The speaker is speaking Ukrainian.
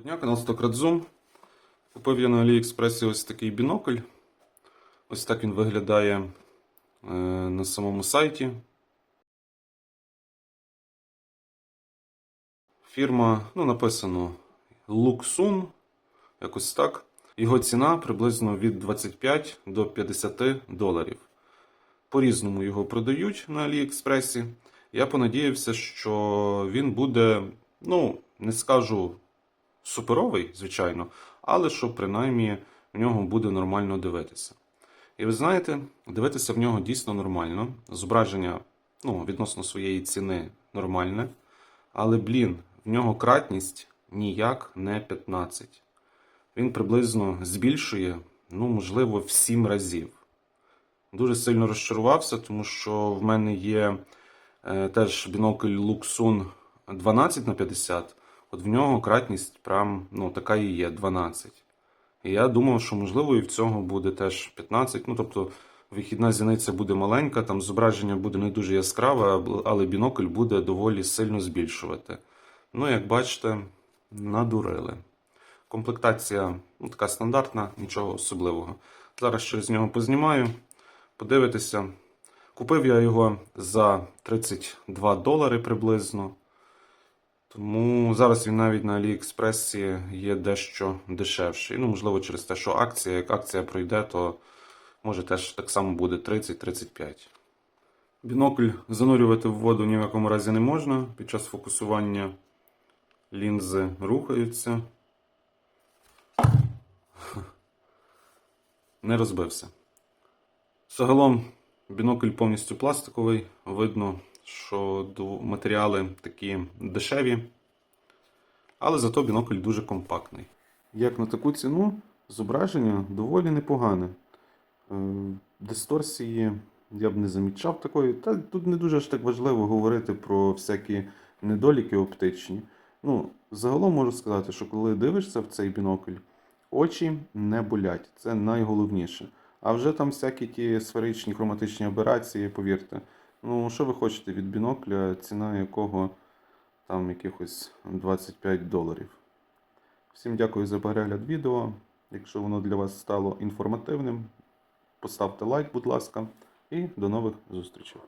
дня, канал Stokradzoom. Купив я на Аліекспресі ось такий бінокль. Ось так він виглядає е, на самому сайті. Фірма, ну, написано Luxun, якось так. Його ціна приблизно від 25 до 50 доларів. По-різному його продають на Аліекспресі. Я понадіявся, що він буде, ну, не скажу суперовий, звичайно, але що принаймні в нього буде нормально дивитися. І ви знаєте, дивитися в нього дійсно нормально. Зображення ну, відносно своєї ціни нормальне. Але, блін, в нього кратність ніяк не 15. Він приблизно збільшує, ну, можливо, в 7 разів. Дуже сильно розчарувався, тому що в мене є е, теж бінокль Luxun 12 на 50. От в нього кратність прям ну, така і є 12. І я думав, що можливо і в цього буде теж 15. Ну, тобто вихідна зіниця буде маленька, там зображення буде не дуже яскраве, але бінокль буде доволі сильно збільшувати. Ну, як бачите, надурили. Комплектація ну, така стандартна, нічого особливого. Зараз через нього познімаю, подивитися. Купив я його за 32 долари приблизно. Тому зараз він навіть на Аліекспресі є дещо дешевший. Ну, можливо, через те, що акція, як акція пройде, то може теж так само буде 30-35. Бінокль занурювати в воду ні в якому разі не можна. Під час фокусування лінзи рухаються. Не розбився. Загалом бінокль повністю пластиковий. Видно, що матеріали такі дешеві, але зато бінокль дуже компактний. Як на таку ціну, зображення доволі непогане. Е, Дисторсії я б не замічав такої. Та тут не дуже ж так важливо говорити про всякі недоліки оптичні. Ну, загалом можу сказати, що коли дивишся в цей бінокль, очі не болять. Це найголовніше. А вже там всякі ті сферичні хроматичні операції, повірте. Ну, що ви хочете від бінокля, ціна якого там якихось 25 доларів. Всім дякую за перегляд відео. Якщо воно для вас стало інформативним, поставте лайк, будь ласка, і до нових зустрічей.